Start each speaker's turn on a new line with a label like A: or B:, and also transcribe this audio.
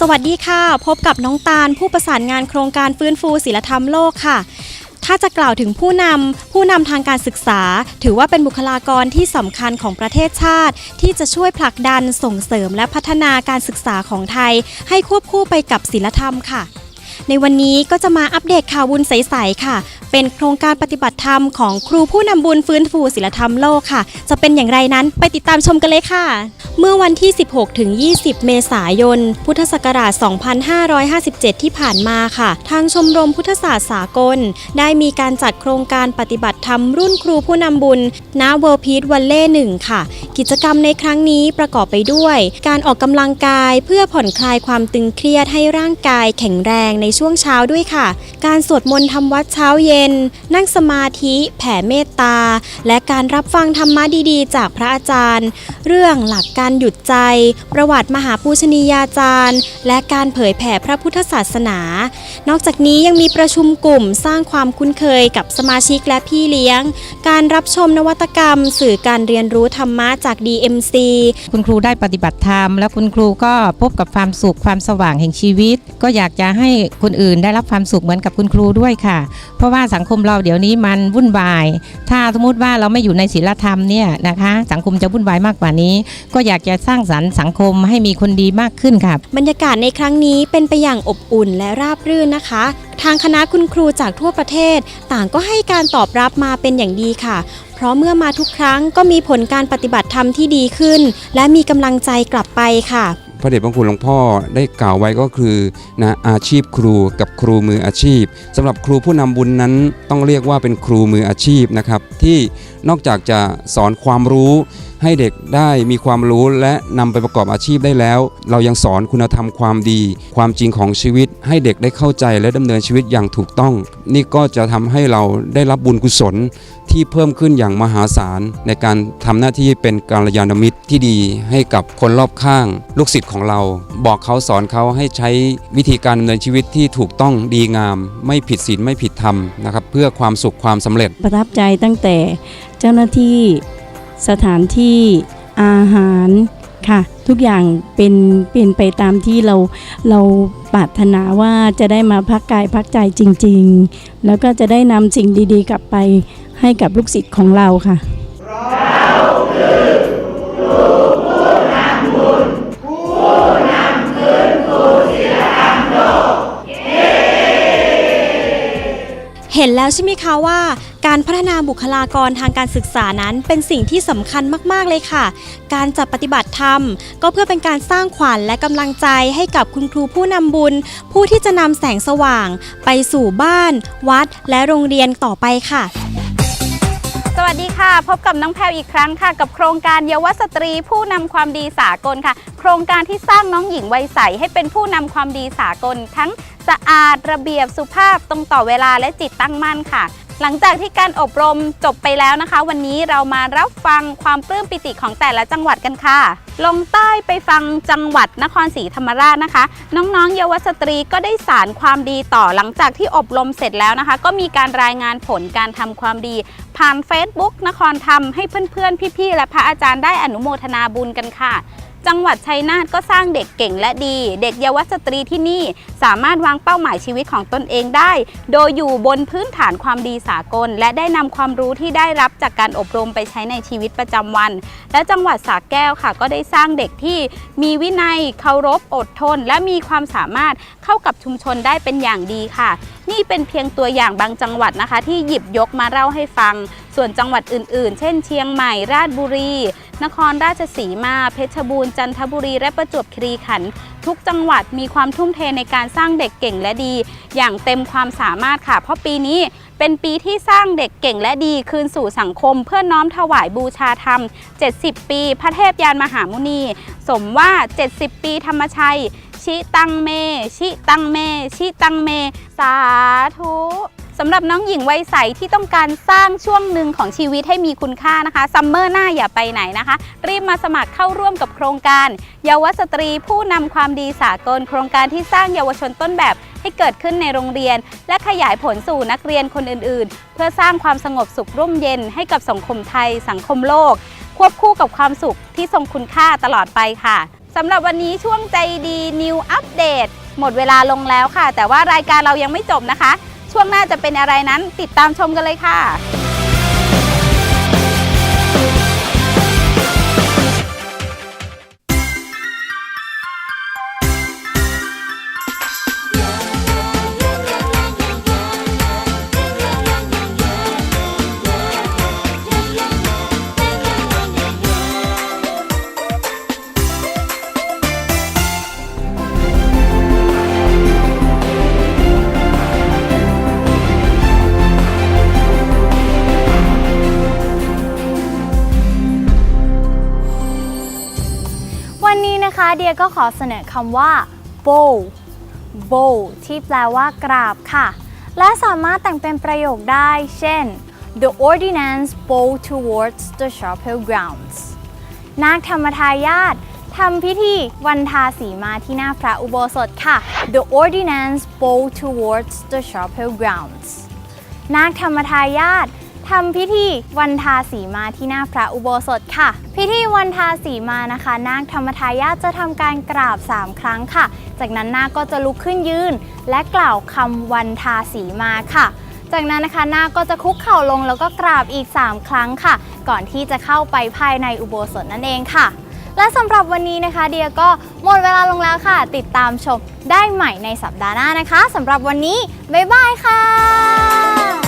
A: สวัสดีค่ะ พบกับน้องตาล ผู้ประสานงานโครงการฟื้นฟูศิลธรรมโลกค่ะ ถ้าจะกล่าวถึงผู้นำผู้นำทางการศึกษา ถือว่าเป็นบุคลากรที่สำคัญของประเทศชาติ ที่จะช่วยผลักดันส่งเสริมและพัฒนาการศึกษาของไทย ให้ควบคู่ไปกับศิลธรรมค่ะ ในวันนี้ก็จะมาอัปเดตข่าวบุญใสๆค่ะเป็นโครงการปฏิบัติธรรมของครูผู้นำบุญฟื้นฟูศิลธรรมโลกค่ะ จะเป็นอย่างไรนั้นไปติดตามชมกันเลยค่ะ เมื่อวันที่ 16ถึง20 เมษายน พุทธศักราช 2557 ที่ผ่านมาค่ะ ทางชมรมพุทธศาสตร์สากล ได้มีการจัดโครงการปฏิบัติธรรมรุ่นครูผู้นำบุญณเวิร์พีทวันเล่หนึ่งค่ะ กิจกรรมในครั้งนี้ประกอบไปด้วย การออกกำลังกายเพื่อผ่อนคลายความตึงเครียดให้ร่างกายแข็งแรงในช่วงเช้าด้วยค่ะ การสวดมนต์ทำวัดเช้าเย็นนั่งสมาธิแผ่เมตตา และการรับฟังธรรมะดีๆ จากพระอาจารย์ เรื่องหลักการหยุดใจ ประวัติมหาปูชนียาจารย์ และการเผยแผ่พระพุทธศาสนา นอกจากนี้ยังมีประชุมกลุ่มสร้างความคุ้นเคยกับสมาชิกและพี่เลี้ยง การรับชมนวัตกรรม สื่อการเรียนรู้ธรรมะจาก DMC
B: คุณครูได้ปฏิบัติธรรม แล้วคุณครูก็พบกับความสุขความสว่างแห่งชีวิต ก็อยากจะให้คนอื่นได้รับความสุขเหมือนกับคุณครูด้วยค่ะ เพราะว่าสังคมเราเดี๋ยวนี้มันวุ่นวาย ถ้าสมมติว่าเราไม่อยู่ในศีลธรรมเนี่ยนะคะสังคมจะวุ่นวายมากกว่านี้ ก็อยากจะสร้างสรรค์สังคมให้มีคนดีมากขึ้นค่ะ
A: บรรยากาศในครั้งนี้เป็นไปอย่างอบอุ่นและราบรื่นนะคะ ทางคณะคุณครูจากทั่วประเทศ ต่างก็ให้การตอบรับมาเป็นอย่างดีค่ะ เพราะเมื่อมาทุกครั้งก็มีผลการปฏิบัติธรรมที่ดีขึ้น และมีกำลังใจกลับไปค่ะ
C: พระเดชพระคุณหลวงพ่อได้กล่าวไว้ก็คือนะอาชีพครูกับครูมืออาชีพสำหรับครูผู้นำบุญนั้นต้องเรียกว่าเป็นครูมืออาชีพนะครับที่ นอกจากจะสอนความรู้ ให้เด็กได้มีความรู้และนำไปประกอบอาชีพได้แล้ว เรายังสอนคุณธรรมความดี ความจริงของชีวิต ให้เด็กได้เข้าใจและดำเนินชีวิตอย่างถูกต้อง นี่ก็จะทำให้เราได้รับบุญกุศลที่เพิ่มขึ้นอย่างมหาศาล ในการทำหน้าที่เป็นกัลยาณมิตรที่ดีให้กับคนรอบข้าง ลูกศิษย์ของเรา บอกเขาสอนเขาให้ใช้วิธีการดำเนินชีวิตที่ถูกต้องดีงาม ไม่ผิดศีลไม่ผิดธรรมนะครับเพื่อความสุขความสำเร็จ
D: ประทับใจตั้งแต่เจ้าหน้าที่ สถานที่อาหารค่ะ ทุกอย่างเป็นเป็นไปตามที่เราเราปรารถนาว่าจะได้มาพักกายพักใจจริง ๆ แล้วก็จะได้นำสิ่งดีๆ กลับไปให้กับลูกศิษย์ของเราค่ะ
A: เห็นแล้วใช่ไหมคะว่า การพัฒนาบุคลากรทางการศึกษานั้นเป็นสิ่งที่สำคัญมาก ๆ เลยค่ะ การจัดปฏิบัติธรรม ก็เพื่อเป็นการสร้างขวัญและกำลังใจให้กับคุณครูผู้นำบุญ ผู้ที่จะนำแสงสว่าง ไปสู่บ้าน วัด และโรงเรียนต่อไปค่ะ
E: สวัสดีค่ะ พบกับน้องแพลวอีกครั้งค่ะ กับโครงการเยาวสตรีผู้นำความดีสากลค่ะ โครงการที่สร้างน้องหญิงวัยใสให้เป็นผู้นำความดีสากล ทั้งสะอาดระเบียบสุภาพตรงต่อเวลาและจิตตั้งมั่นค่ะ หลังจากที่การอบรมจบไปแล้วนะคะ วันนี้เรามารับฟังความปลื้มปิติของแต่ละจังหวัดกันค่ะ ลงใต้ไปฟังจังหวัดนครศรีธรรมราชนะคะ น้องๆ เยาวสตรีก็ได้สารความดีต่อหลังจากที่อบรมเสร็จแล้วนะคะ ก็มีการรายงานผลการทำความดี ผ่าน Facebook นครธรรมให้เพื่อนๆ พี่ๆ และพระอาจารย์ได้อนุโมทนาบุญกันค่ะ จังหวัดชัยนาทก็สร้างเด็กเก่งและดี เด็กเยาวสตรีที่นี่ สามารถวางเป้าหมายชีวิตของตนเองได้ โดยอยู่บนพื้นฐานความดีสากล และได้นำความรู้ที่ได้รับจากการอบรมไปใช้ในชีวิตประจำวัน และจังหวัดสระแก้วค่ะ ก็ได้สร้างเด็กที่มีวินัย เคารพอดทน และมีความสามารถเข้ากับชุมชนได้เป็นอย่างดีค่ะ นี่เป็นเพียงตัวอย่างบางจังหวัดนะคะ ที่หยิบยกมาเล่าให้ฟัง ส่วนจังหวัดอื่น ๆ เช่น เชียงใหม่ราชบุรี นครราชสีมา เพชรบูรณ์ จันทบุรี และประจวบคีรีขันธ์ทุกจังหวัดมีความทุ่มเทในการสร้างเด็กเก่งและดี อย่างเต็มความสามารถค่ะ เพราะปีนี้เป็นปีที่สร้างเด็กเก่งและดีคืนสู่สังคม เพื่อน้อมถวายบูชาธรรม 70 ปี พระเทพยานมหามุนี สมว่า 70 ปีธรรมชัย ชิตังเม ชิตังเม ชิตังเม สาธุ สำหรับน้องหญิงวัยใสที่ต้องการสร้างช่วงหนึ่งของชีวิตให้มีคุณค่านะคะซัมเมอร์หน้าอย่าไปไหนนะคะ รีบมาสมัครเข้าร่วมกับโครงการ เยาวสตรีผู้นำความดีสากล โครงการที่สร้างเยาวชนต้นแบบให้เกิดขึ้นในโรงเรียน และขยายผลสู่นักเรียนคนอื่น ๆ เพื่อสร้างความสงบสุขร่มเย็นให้กับสังคมไทย สังคมโลก ควบคู่กับความสุขที่ทรงคุณค่าตลอดไปค่ะ
F: สำหรับวันนี้ช่วงใจดีนิวอัปเดตหมดเวลาลงแล้วค่ะ แต่ว่ารายการเรายังไม่จบนะคะ ช่วงหน้าจะเป็นอะไรนั้นติดตามชมกันเลยค่ะ นะคะเดียก็ขอเสนอคำว่า bow bow ที่แปลว่ากราบค่ะ และสามารถแต่งเป็นประโยคได้ เช่น the ordinance bow towards the chapel grounds นาคธรรมทายาททำพิธีวันทาสีมาที่หน้าพระอุโบสถค่ะ the ordinance bow towards the chapel grounds นาคธรรมทายาท ทำพิธีวันทาสีมาที่หน้าพระอุโบสถค่ะ พิธีวันทาสีมานะคะ นาคธรรมทายาทจะทำการกราบ 3 ครั้งค่ะ จากนั้นนาคก็จะลุกขึ้นยืน และกล่าวคำวันทาสีมาค่ะ จากนั้นนะคะนาคก็จะคุกเข่าลงแล้วก็กราบอีก 3 ครั้งค่ะ ก่อนที่จะเข้าไปภายในอุโบสถนั่นเองค่ะ และสำหรับวันนี้นะคะ เดียก็หมดเวลาลงแล้วค่ะ ติดตามชมได้ใหม่ในสัปดาห์หน้านะคะสำหรับวันนี้บ๊ายบายค่ะ